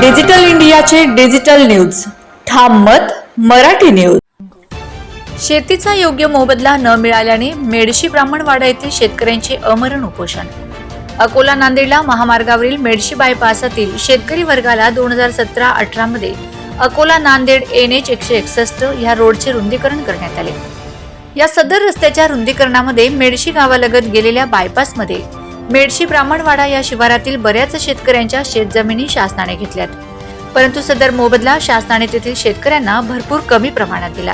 Digital इंडियाचे digital news. ठाम मत मराठी न्यूज. शेतीचा योग्य मोबदला न मिळाल्याने मेडशी ब्राह्मणवाडा येथील शेतकऱ्यांचे अमरण उपोषण. अकोला नांदेडला महामार्गावरील मेडशी बायपासातील शेतकरी वर्गाला दोन हजार सतरा अठरा मध्ये अकोला नांदेड एन एच एकशे एकसष्ट ह्या रोडचे रुंदीकरण करण्यात आले. या सदर रस्त्याच्या रुंदीकरणामध्ये मेडशी गावालगत गेलेल्या बायपासमध्ये मेडशी ब्राह्मणवाडा या शिवारातील बऱ्याच शेतकऱ्यांच्या शेतजमिनी शासनाने घेतल्यात. परंतु सदर मोबदला शासनाने तेथील शेतकऱ्यांना भरपूर कमी प्रमाणात दिला.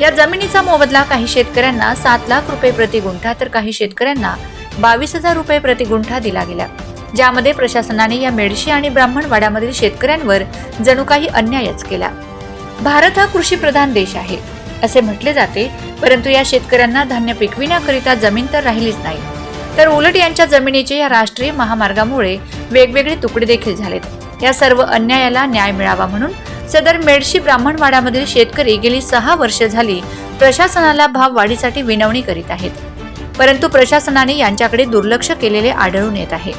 या जमिनीचा मोबदला काही शेतकऱ्यांना सात लाख रुपये प्रति गुंठा तर काही शेतकऱ्यांना बावीस हजार रुपये प्रति गुंठा दिला गेला. ज्यामध्ये प्रशासनाने या मेडशी आणि ब्राह्मणवाड्यामधील शेतकऱ्यांवर जणू काही अन्यायच केला. भारत हा कृषी प्रधान देश आहे असे म्हटले जाते परंतु या शेतकऱ्यांना धान्य पिकविण्याकरिता जमीन तर राहिलीच नाही. तर उलट यांच्या जमिनीचे या राष्ट्रीय महामार्गामुळे वेगवेगळे तुकडे देखील झालेत. या सर्व अन्यायाला न्याय मिळावा म्हणून सदर मेडशी ब्राह्मणवाड्यामधील शेतकरी गेली सहा वर्ष झाली प्रशासनाला भाव वाढीसाठी विनवणी करीत आहेत. परंतु प्रशासनाने यांच्याकडे दुर्लक्ष केलेले आढळून येत आहे.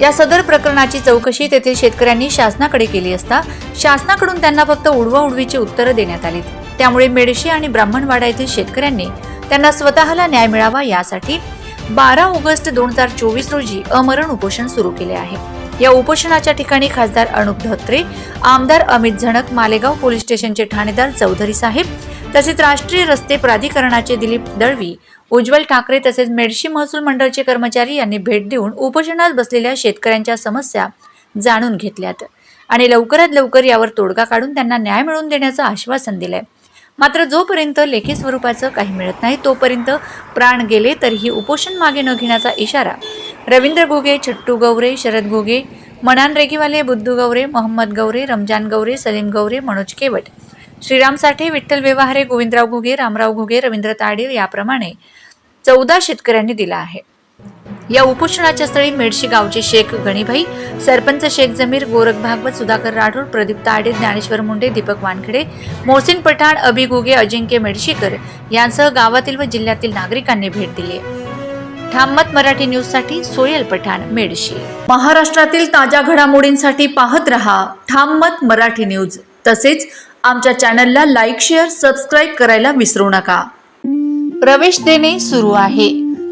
या सदर प्रकरणाची चौकशी तेथील शेतकऱ्यांनी शासनाकडे केली असता शासनाकडून त्यांना फक्त उडवा उडवीची उत्तरं देण्यात आली त्यामुळे मेडशी आणि ब्राह्मणवाडा येथील शेतकऱ्यांनी त्यांना स्वतःला न्याय मिळावा यासाठी बारा ऑगस्ट दोन हजार चोवीस रोजी अमरण उपोषण सुरू केले आहे. या उपोषणाच्या ठिकाणी खासदार अनुप धोत्रे आमदार अमित झणक मालेगाव पोलीस स्टेशनचे ठाणेदार चौधरी साहेब तसेच राष्ट्रीय रस्ते प्राधिकरणाचे दिलीप दळवी उज्ज्वल ठाकरे तसेच मेडशी महसूल मंडळचे कर्मचारी यांनी भेट देऊन उपोषणात बसलेल्या शेतकऱ्यांच्या समस्या जाणून घेतल्यात. आणि लवकरात लवकर यावर तोडगा काढून त्यांना न्याय मिळवून देण्याचं आश्वासन दिलंय. मात्र जोपर्यंत लेखी स्वरूपाचं काही मिळत नाही तोपर्यंत प्राण गेले तरीही उपोषण मागे न घेण्याचा इशारा रवींद्र घोगे छट्टू गवरे शरद घोगे मनान रेगीवाले बुद्धू गवरे मोहम्मद गवरे रमजान गवरे सलीम गवरे मनोज केवट श्रीराम साठे विठ्ठल व्यवहारे गोविंदराव घोगे रामराव घोगे रवींद्र ताडीर याप्रमाणे चौदा शेतकऱ्यांनी दिला आहे. या उपोषणाच्या स्थळी मेडशी गावचे शेख गणीभाई सरपंच शेख जमीर गोरख भागवत सुधाकर राठोड प्रदीप ताडे ज्ञानेश्वर मुंडे दीपक वानखेडे मोहसिन पठाण अभि घुगे अजिंक्य मेडशीकर यांसह गावातील व जिल्ह्यातील नागरिकांनी भेट दिली. ठाममत मराठी न्यूजसाठी सोयल पठाण मेडशी. महाराष्ट्रातील ताज्या घडामोडींसाठी पाहत रहा ठाममत मराठी न्यूज. तसेच आमच्या चॅनलला लाईक शेअर सबस्क्राईब करायला विसरू नका. प्रवेश देणे सुरू आहे.